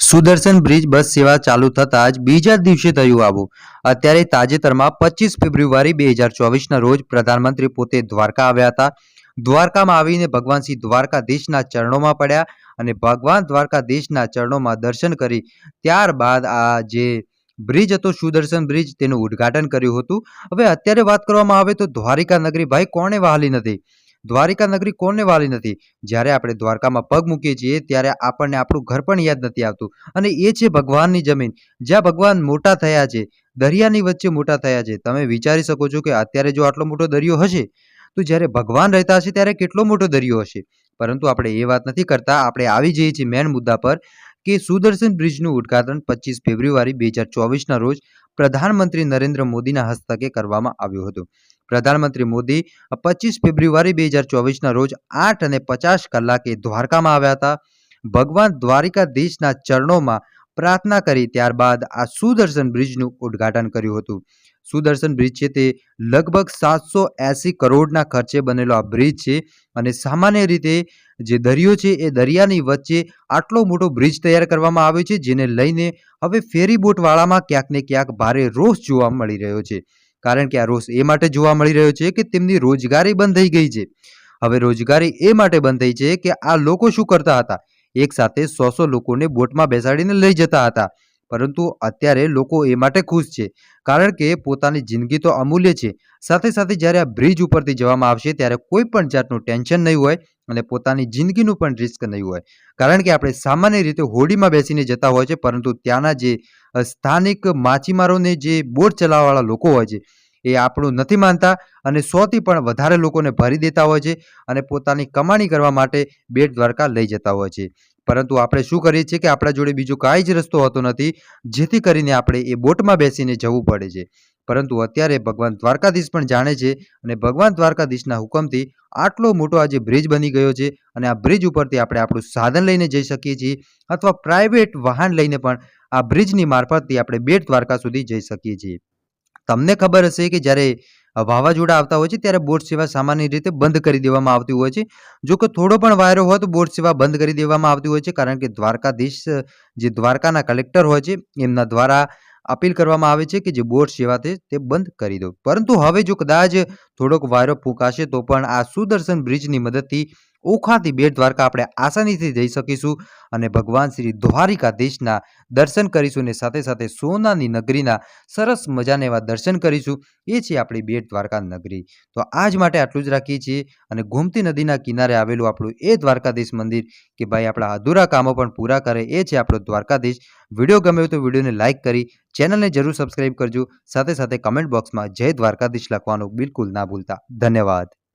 Sudarshan bridge બસ સેવા ચાલુ થતાં જ બીજા દિવસે થયું આવું. અત્યારે તાજેતરમાં પચીસ ફેબ્રુઆરી બે હજાર ચોવીસના રોજ પ્રધાનમંત્રી પોતે દ્વારકા આવ્યા હતા. દ્વારકામાં આવીને ભગવાન શ્રી દ્વારકાધીશના ચરણોમાં પડ્યા અને ભગવાન દ્વારકાધીશના ચરણોમાં દર્શન કરી. ત્યારબાદ આ જે બ્રિજ હતો, સુદર્શન બ્રિજ, તેનું ઉદ્ઘાટન કર્યું હતું. હવે અત્યારે વાત કરવામાં આવે તો દ્વારિકા નગરી ભાઈ કોણે વહાલી નથી? દ્વારિકા નગરી કોને વાલી નથી? જ્યારે આપણે દ્વારકામાં પગ મૂકીએ છીએ, ત્યારે આપણને આપણું ઘર પણ યાદ નથી આવતું. અને એ છે ભગવાનની જમીન. જ્યાં ભગવાન મોટા થયા છે, દરિયાની વચ્ચે મોટા થયા છે. તમે વિચારી શકો છો કે અત્યારે જો આટલો મોટો દરિયો હશે, તો જ્યારે ભગવાન રહેતા હશે, ત્યારે કેટલો મોટો દરિયો હશે? પરંતુ આપણે એ વાત નથી કરતા. આપણે આવી જઈએ છીએ મેન મુદ્દા પર કે સુદર્શન બ્રિજનું ઉદ્ઘાટન પચીસ ફેબ્રુઆરી બે હજાર ચોવીસના રોજ પ્રધાનમંત્રી નરેન્દ્ર મોદીના હસ્તકે કરવામાં આવ્યું હતું. પ્રધાનમંત્રી મોદી પચીસ ફેબ્રુઆરી બે હજાર ચોવીસના રોજ આઠ અને પચાસ કલાકે દ્વારકામાં આવ્યા હતા. ભગવાન દ્વારિકાધીશના ચરણોમાં પ્રાર્થના કરી ત્યારબાદ આ સુદર્શન બ્રિજનું ઉદ્ઘાટન કર્યું હતું. સુદર્શન બ્રિજ છે તે લગભગ સાતસો એંસી કરોડના ખર્ચે બનેલો આ બ્રિજ છે અને સામાન્ય રીતે જે દરિયો છે એ દરિયાની વચ્ચે આટલો મોટો બ્રિજ તૈયાર કરવામાં આવ્યો છે, જેને લઈને હવે ફેરીબોટવાળામાં ક્યાંક ને ક્યાંક ભારે રોષ જોવા મળી રહ્યો છે. કારણ કે આ રોષ એ માટે જોવા મળી રહ્યો છે કે તેમની રોજગારી બંધ થઈ ગઈ છે. હવે રોજગારી એ માટે બંધ થઈ છે કે આ લોકો શું કરતા હતા? એક સાથે સો સો લોકોને બોટમાં બેસાડીને લઈ જતા હતા. પરંતુ અત્યારે લોકો એ માટે ખુશ છે, કારણ કે પોતાની જિંદગી તો અમૂલ્ય છે. સાથે સાથે જ્યારે આ બ્રિજ ઉપરથી જવામાં આવશે ત્યારે કોઈ પણ જાતનું ટેન્શન નહીં હોય અને પોતાની જિંદગીનું પણ રિસ્ક નહીં હોય. કારણ કે આપણે સામાન્ય રીતે હોડીમાં બેસીને જતા હોય છે, પરંતુ ત્યાંના જે સ્થાનિક માછીમારોને જે બોટ ચલાવવાવાળા લોકો હોય છે, એ આપણું નથી માનતા અને સોથી પણ વધારે લોકોને ભરી દેતા હોય છે અને પોતાની કમાણી કરવા માટે બેટ દ્વારકા લઈ જતા હોય છે. પરંતુ આપણે શું કરીએ છીએ કે આપણા જોડે બીજો કાંઈ જ રસ્તો હોતો નથી, જેથી કરીને આપણે એ બોટમાં બેસીને જવું પડે છે. પરંતુ અત્યારે ભગવાન દ્વારકાધીશ પણ જાણે છે અને ભગવાન દ્વારકાધીશના હુકમથી આટલો મોટો આજે બ્રિજ બની ગયો છે અને આ બ્રિજ ઉપરથી આપણે આપણું સાધન લઈને જઈ શકીએ છીએ અથવા પ્રાઇવેટ વાહન લઈને પણ આ બ્રિજની મારફતથી આપણે બેટ દ્વારકા સુધી જઈ શકીએ છીએ. તમને ખબર હશે કે જ્યારે વાવાઝોડા આવતા હોય છે, ત્યારે બોટ સેવા સામાન્ય રીતે બંધ કરી દેવામાં આવતી હોય છે. જો કે થોડો પણ વાયરો હોય તો બોટ સેવા બંધ કરી દેવામાં આવતી હોય છે, કારણ કે દ્વારકાધીશ, જે દ્વારકાના કલેક્ટર હોય છે, એમના દ્વારા અપીલ કરવામાં આવે છે કે જે બોટ સેવા છે, તે બંધ કરી દો. પરંતુ હવે જો કદાચ થોડોક વાયરો ફૂંકાશે, તો પણ આ સુદર્શન બ્રિજની મદદથી ઓખાથી બેટ દ્વારકા આપણે આસાનીથી જઈ શકીશું અને ભગવાન શ્રી દ્વારિકાધીશના દર્શન કરીશું અને સાથે સાથે સોનાની નગરીના સરસ મજાના એવા દર્શન કરીશું. એ છે આપણી બેટ દ્વારકા નગરી. તો આજ માટે આટલું જ રાખીએ છીએ અને ગોમતી નદીના કિનારે આવેલું આપણું એ દ્વારકાધીશ મંદિર કે ભાઈ આપણા અધૂરા કામો પણ પૂરા કરે એ છે આપણો દ્વારકાધીશ. વીડિયો ગમે તો વિડીયોને લાઇક કરી, ચેનલને જરૂર સબસ્ક્રાઇબ કરજો. સાથે સાથે કમેન્ટ બોક્સમાં જય દ્વારકાધીશ લખવાનું બિલકુલ ના ભૂલતા. ધન્યવાદ.